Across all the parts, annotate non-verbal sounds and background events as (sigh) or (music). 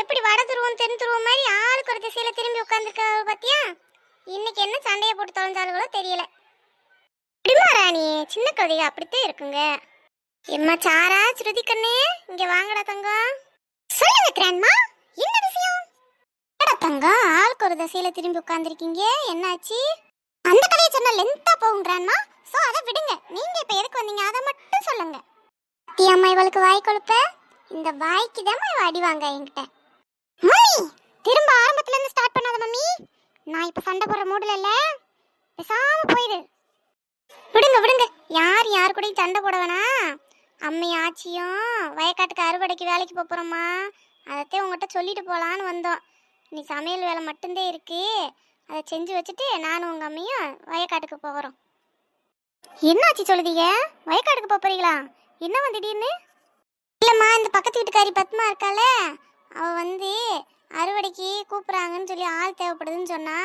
எப்படி வட துருவம் தென் துருவம் மாதிரி ஆளுக்கு ஒரு திசையில திரும்பி உட்காந்துருக்க பாத்தியா? இன்னைக்கு என்ன சண்டையை போட்டு தொலைஞ்சாளுகளோ தெரியல. பிடிமா ராணி சின்ன கவிதைங்க அப்படித்தான் இருக்குங்க. எம்மா சாரா ஸ்ருதி கண்ணே இங்க வாங்கடா தங்கம் சொல்லுங்க கிராண்ட்மா என்ன விஷயம்? என்னடா தங்கம் ஆளுக்கு ஒரு திசையில திரும்பி உட்காந்துருக்கீங்க என்னாச்சு? அந்த கதையை சொன்னா லென்த்தா போகும் கிராண்ட்மா. சோ அதை விடுங்க. நீங்க இப்ப எதுக்கு வந்தீங்க? அதை மட்டும் சொல்லுங்க. அம்மா இவளுக்கு வாய் கொழுப்ப இந்த வாய்க்கு தான் இவ அடி வாங்க என்கிட்ட. திரும்ப ஆரம்பத்துல இருந்து ஸ்டார்ட் பண்ணாத மம்மி. நான் இப்ப சண்டை போடுற மூடுல இல்ல. பேசாம போயிடு விடுங்க விடுங்க. யார் யார் கூடயும் சண்டை போட வேணா. அம்மை ஆச்சியும் வயக்காட்டுக்கு அறுவடைக்கு வேலைக்கு போறோமா அதைத்தான் உங்ககிட்ட சொல்லிட்டு போலான்னு வந்தோம். நீ சமையல் வேலை மட்டும்தான் இருக்கு. அதை செஞ்சு வச்சுட்டு நானும் உங்க அம்மையும் வயக்காட்டுக்கு போகிறோம். என்னாச்சு சொல்லுதீங்க? வயக்காட்டுக்கு போறீங்களா? என்ன வந்து திடீர்னு? இல்லைம்மா இந்த பக்கத்து வீட்டுக்காரி பத்மா இருக்காள. அவள் வந்து அறுவடைக்கு கூப்பிட்றாங்கன்னு சொல்லி ஆள் தேவைப்படுதுன்னு சொன்னா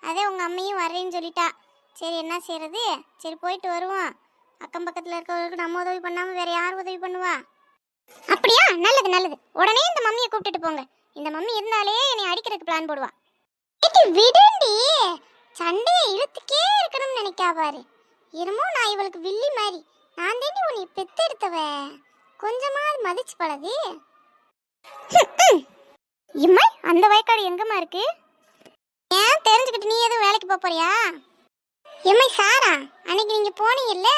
அதே உங்கள் அம்மையும் வரேன்னு சொல்லிட்டா. சரி என்ன செய்கிறது சரி போயிட்டு வருவோம். அக்கம் பக்கத்தில் இருக்கிறவங்களுக்கு நம்ம உதவி பண்ணாமல் வேற யார் உதவி பண்ணுவா? அப்படியா? நல்லது நல்லது. உடனே இந்த மம்மியை கூப்பிட்டுட்டு போங்க. இந்த மம்மி இருந்தாலே என்னை அடிக்கிறதுக்கு பிளான் போடுவா. ஏட்டி, விடுண்டி சண்டையை இழுத்துக்கே இருக்கணும்னு நினைக்கா பாரு. இருமோ நான் இவளுக்கு வில்லி மாதிரி. நான் தேண்டி உன்னை பெத்தெடுத்தவ. கொஞ்சமாவது மதிச்சு பழகு. இம்மா அந்த வயக்காடு எங்கம்மா இருக்கு? ஏன் தெரிஞ்சுக்கிட்டு நீ எதுவும் வேலைக்கு போக போறியா? எம்மை சாரா அன்னைக்கு நீங்க போனீங்கல்ல?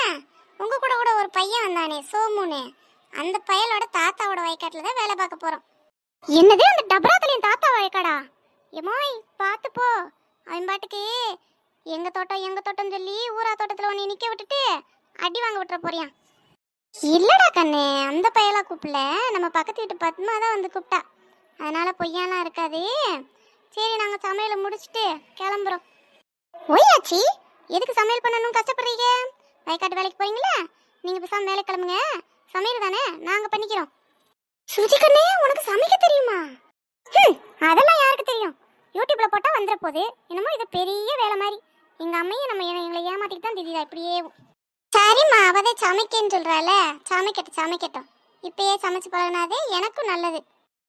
உங்க கூட கூட ஒரு பையன் வந்தானே சோமுன்னு. அந்த பையலோட தாத்தாவோட வயக்காட்டுல தான் வேலை பார்க்க போறோம். என்னது அந்த டபராத்துலயும் தாத்தா வயக்காடா? எம்மாய் பார்த்து போ. அவன் பாட்டுக்கு எங்க தோட்டம் எங்க தோட்டம் சொல்லி ஊரா தோட்டத்துல உன்னை நிக்க விட்டுட்டு அடி வாங்க விட்டுற போறியான் இல்லடா கண்ணு அந்த பையலா கூப்பிடல. நம்ம பக்கத்து வீட்டு பத்மா தான் வந்து கூப்பிட்டா. அதனால பொய்யாலாம் இருக்காது. சரி நாங்க சமையலை முடிச்சிட்டு கிளம்புறோம். ஒய்யாச்சி எதுக்கு சமையல் பண்ணணும் கஷ்டப்படுறீங்க? வயக்காட்டு வேலைக்கு போறீங்களா? நீங்க பேசாம வேலை கிளம்புங்க. சமையல் தானே நாங்க பண்ணிக்கிறோம். சுஜி கண்ணே உனக்கு சமைக்க தெரியுமா? அதெல்லாம் யாருக்கு தெரியும்? யூடியூப்ல போட்டா வந்துட போகுது என்னமோ இது பெரிய வேலை மாதிரி. எங்க அம்மையும் நம்ம எங்களை ஏமாத்திட்டு தான் தெரியுதா இப்படியே சரிம்மா அவதே சமைக்கன்னு சொல்றால சமைக்கட்டும் சமைக்கட்டும். இப்பயே சமைச்சு பழகினாதே எனக்கும் நல்லது.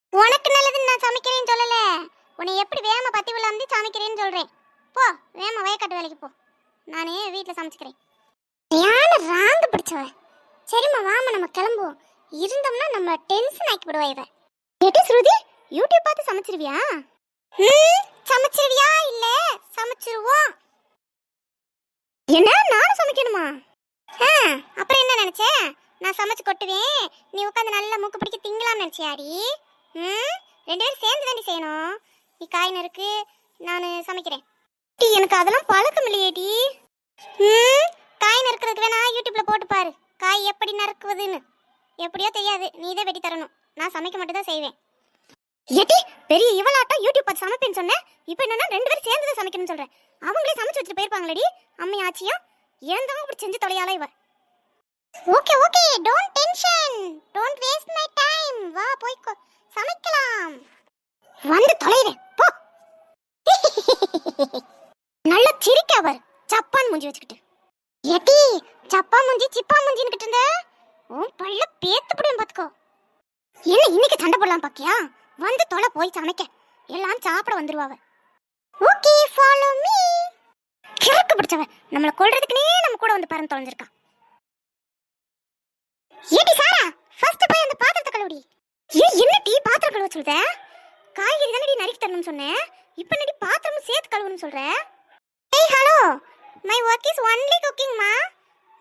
உனக்கு நல்லதுன்னு நான் சமைக்கிறேன்னு சொல்லல. உன்னை எப்படி வேம பத்தி உள்ள வந்து சமைக்கிறேன்னு சொல்றேன். போ வேம வயக்காட்டு வேலைக்கு போ. நானே வீட்டில் சமைச்சுக்கிறேன். யானை ராந்து பிடிச்சவ. சரிம்மா வாமா நம்ம கிளம்புவோம். இருந்தோம்னா நம்ம டென்ஷன் ஆக்கி விடுவா இவ. எட்டு ஸ்ருதி யூடியூப் பார்த்து சமைச்சிருவியா? ம் சமைச்சிருவியா இல்ல சமைச்சிருவோம். என்ன நானும் சமைக்கணுமா? ஆ, அப்புறம் என்ன நினைச்சேன் நான் சமைச்சு கொட்டுவேன். நீ உட்காந்து நல்லா மூக்கு பிடிக்க திங்கலாம்னு நினைச்சியாடி? ம்? ரெண்டு பேரும் சேர்ந்து தாண்டி செய்யணும். நீ காய் நறுக்கு நான் சமைக்கிறேன். டி எனக்கு அதெல்லாம் பழக்கம் இல்லையேடி ம்? காய் நறுக்கிறதுக்கு வேணா யூடியூப்ல போட்டு பாரு. காய் எப்படி நறுக்குவதுன்னு. எப்படியோ தெரியாது. நீ தான் வெட்டி தரணும். நான் சமைக்க மட்டும் தான் செய்வேன். ஏட்டி பெரிய இவளாட்டம் யூடியூப் பார்த்து சமைப்பேன்னு சொன்னேன் இப்போ என்னன்னா ரெண்டு பேரும் சேர்ந்து தான் சமைக்கணும்னு சொல்கிறேன் அவங்களே சமைச்சு வச்சுட்டு போயிருப்பாங்களேடி? அம்மையும் ஆச்சியும் இறந்தவங்க இப்படி செஞ்சு தொலையால இவ? Okay okay. Don't tension don't waste my time வா போய்க்கோ சமைக்கலாம். வந்து தொலைவேன். போ. (laughs) நல்ல சிரிக்க அவர். சப்பான் மூஞ்சி வச்சுக்கிட்டு. எட்டி சப்பா மூஞ்சி சிப்பா மூஞ்சின்னு இருந்த? உன் பல்ல பேத்து புடியும் பாத்துக்கோ. என்ன இன்னைக்கு சண்டை போடலாம் பாக்கியா? வந்து தொலை போய் சமைக்க. எல்லாம் சாப்பிட வந்துருவாவ ஓகே ஃபாலோ மீ கிழக்கு பிடிச்சவ. நம்மள கொல்றதுக்குனே நம்ம கூட வந்து பறந்து தொலைஞ்சிருக்கான். ஏடி சாரா ஃபர்ஸ்ட் போய் அந்த பாத்திரத்தை கழுவுடி. ஏ என்ன டீ? பாத்திரம் கழுவ சொல்ற? காய்கறி தானே நறுக்கி தரணும்னு சொன்னேன் இப்போ நடி பாத்திரமும் சேர்த்து கழுவணும்னு சொல்ற? ஏய் hello my work is only குக்கிங்மா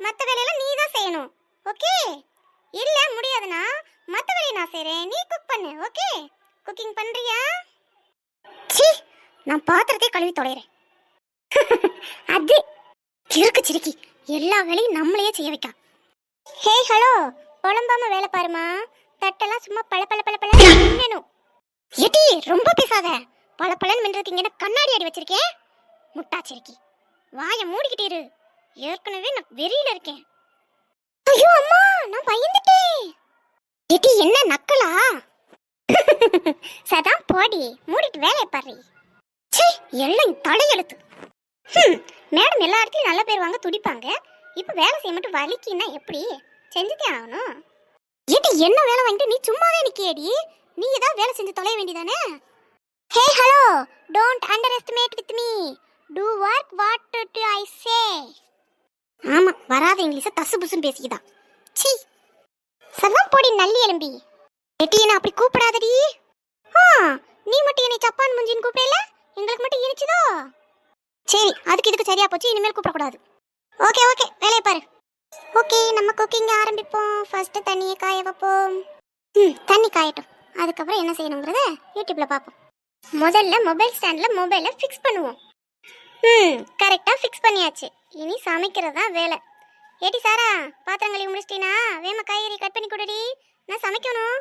மற்ற வேலையெல்லாம் நீ தான் செய்யணும். ஓகே இல்லை முடியாதுன்னா மற்ற வேலையை நான் செய்கிறேன் நீ குக் பண்ணு ஓகே குக்கிங் பண்ணுறியா ச்சீ நான் பாத்திரத்தை கழுவி தொலைறேன். (laughs) அது கிறுக்கு சிரிக்கி. எல்லா வேலையும் நம்மளையே செய்ய வைக்கா. ஹே ஹலோ குழம்பாம வேலை பாருமா தட்டெல்லாம் சும்மா பள பள பல பல மின்னணும். எடி ரொம்ப பேசாத. பல பளன்னு மின்றதுக்கு கண்ணாடி அடி வச்சிருக்கேன் முட்டாச்சிருக்கி வாயை மூடிக்கிட்டே இரு. ஏற்கனவே நான் வெறியில இருக்கேன். ஐயோ அம்மா நான் பயந்துட்டேன். எடி என்ன நக்கலா? (laughs) சதான் போடி. மூடிட்டு வேலையை பாரு. ச்சே எல்லாம் தலையெழுத்து. மேடம் எல்லா இடத்துலையும் நல்ல பேர் வாங்க துடிப்பாங்க. இப்போ வேலை செய்ய மட்டும் வலிக்குன்னா எப்படி? செஞ்சுட்டே ஆகணும். ஏடி என்ன வேலை வாங்கிட்டு? நீ சும்மாவே நிக்கியடி. நீ ஏதாவது வேலை செஞ்சு தொலைய வேண்டியதானே? Hey hello don't underestimate with me to work what do I say ஆமா வராத இங்கிலீஷ தசு புசுன்னு பேசிக்கிதா சீ சதம் போடி நல்லி எலும்பி. ஏட்டி என்ன அப்படி கூப்பிடாதடி. ஆ நீ மட்டும் என்னை சப்பான் முஞ்சின்னு கூப்பிடல? எங்களுக்கு மட்டும் இனிச்சுதோ? சரி அதுக்கு இதுக்கு சரியா போச்சு இனிமேல் கூப்பிடக்கூடாது. ஓகே ஓகே வேலையை பாரு. ஓகே நம்ம குக்கிங் ஆரம்பிப்போம். ஃபர்ஸ்ட் தண்ணியை காய வைப்போம். ம் தண்ணி காயட்டும். அதுக்கப்புறம் என்ன செய்யணுங்கிறத யூடியூப்ல பார்ப்போம். முதல்ல மொபைல் ஸ்டாண்டில் மொபைலை ஃபிக்ஸ் பண்ணுவோம். ம் கரெக்டாக ஃபிக்ஸ் பண்ணியாச்சு. இனி சமைக்கிறது தான் வேலை. ஏடி சாரா பாத்திரம் கழுவி முடிச்சிட்டீனா? வேம காய்கறி கட் பண்ணி கொடுடி. நான் சமைக்கணும்.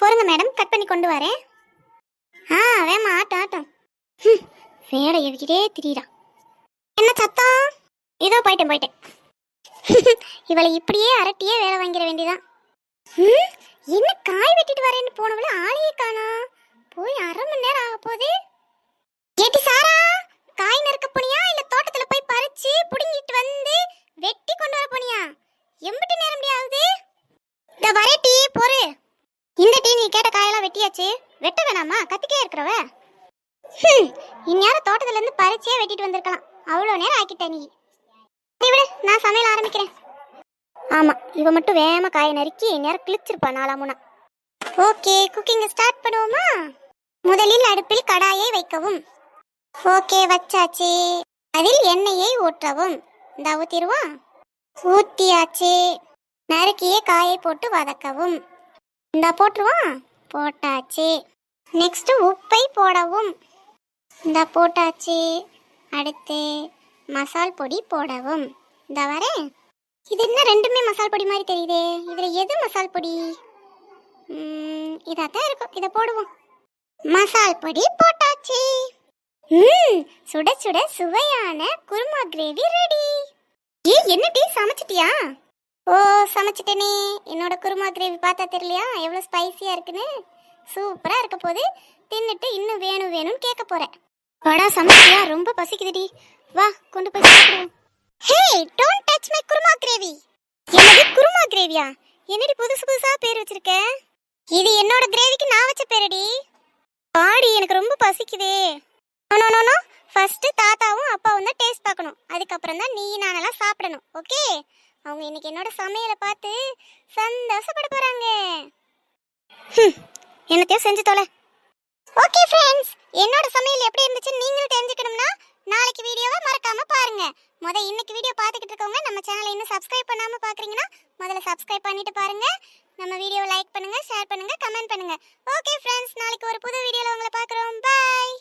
பொறுங்க மேடம் கட் பண்ணி கொண்டு வரேன். ஆ வேமா ஆட்டம் ஆட்டம். வேலை எவிக்கிட்டே திரியிறா. என்ன சத்தம்? இதோ போயிட்டேன் போயிட்டேன். (laughs) இவளை இப்படியே அரட்டியே வேலை வாங்கிட வேண்டியதான் ம், என்ன காய் வெட்டிட்டு வரேன்னு போனவள ஆளையே காணா. போய் அரை மணி நேரம் ஆக போகுது. ஏட்டி சாரா காய் நறுக்க போனியா? இல்ல தோட்டத்துல போய் பறிச்சு புடுங்கிட்டு வந்து வெட்டி கொண்டு வர போனியா? எம்பிட்டு நேரம் ஆகுது? இந்த வரே டீ பொறு இந்த டீ நீ கேட்ட காயெல்லாம் வெட்டியாச்சு. வெட்ட வேணாமா? கத்திக்கே இருக்கிறவ. ஹம், இந்நேரம் தோட்டத்துல இருந்து பறிச்சே வெட்டிட்டு வந்திருக்கலாம். அவ்வளோ நேரம் ஆக்கிட்ட நீ. நான் சமையல் ஆரம்பிக்கிறேன். ஆமாம் இவ மட்டும் வேகமாக காயை நறுக்கி நேரம் கிழிச்சிருப்பா நாலாமுனா ஓகே குக்கிங் ஸ்டார்ட் பண்ணுவோமா? முதலில் அடுப்பில் கடாயை வைக்கவும். ஓகே வச்சாச்சு. அதில் எண்ணெயை ஊற்றவும். இந்த ஊற்றிடுவா ஊற்றியாச்சு நறுக்கிய காயை போட்டு வதக்கவும். இந்த போட்டுருவா? போட்டாச்சு. நெக்ஸ்ட் உப்பை போடவும். இந்த போட்டாச்சு. அடுத்து மசால் பொடி போடவும். இந்த வரேன். இது என்ன ரெண்டுமே மசால் பொடி மாதிரி தெரியுதே. இதில் எது மசால் பொடி? இதாக தான் இருக்கும். இதை போடுவோம். மசால் பொடி போட்டாச்சு. ம் சுட சுட சுவையான குருமா கிரேவி ரெடி. ஏ என்ன டீ? சமைச்சிட்டியா? ஓ சமைச்சிட்டேனே. என்னோட குருமா கிரேவி பார்த்தா தெரியலையா? எவ்வளோ ஸ்பைசியாக இருக்குன்னு. சூப்பராக இருக்க போது தின்னுட்டு இன்னும் வேணும் வேணும்னு கேட்க போகிறேன் படா சமைச்சியா ரொம்ப பசிக்குதுடி. வா கொண்டு போய் சாப்பிடுவோம். Hey don't touch my kurma gravy என்னது குருமா கிரேவியா என்னடி புதுசு புதுசா பேர் வச்சிருக்க? இது என்னோட கிரேவிக்கு நான் வச்ச பேரடி. பாடி எனக்கு ரொம்ப பசிக்குதே. நோ நோ நோ ஃபர்ஸ்ட் தாத்தாவும் அப்பாவும் தான் டேஸ்ட் பார்க்கணும். அதுக்கப்புறம் தான் நீ நானெல்லாம் சாப்பிடணும். ஓகே அவங்க இன்னைக்கு என்னோட சமையலை பார்த்து சந்தோஷப்பட போறாங்க. என்னத்தையும் செஞ்சு தொலை. ஓகே ஃப்ரெண்ட்ஸ் என்னோட சமையல் எப்படி இருந்துச்சுன்னு நீங்களும் தெரிஞ்சுக்கணும்னா முத இன்னைக்கு வீடியோ பார்த்துக்கிட்டு இருக்கவங்க நம்ம சேனலை இன்னும் சப்ஸ்கிரைப் பண்ணாமல் பார்க்குறீங்கன்னா முதல்ல சப்ஸ்கிரைப் பண்ணிட்டு பாருங்கள் நம்ம வீடியோவை லைக் பண்ணுங்கள் ஷேர் பண்ணுங்கள் கமெண்ட் பண்ணுங்க. ஓகே ஃப்ரெண்ட்ஸ் நாளைக்கு ஒரு புது வீடியோவில் உங்களை பார்க்குறோம். பாய்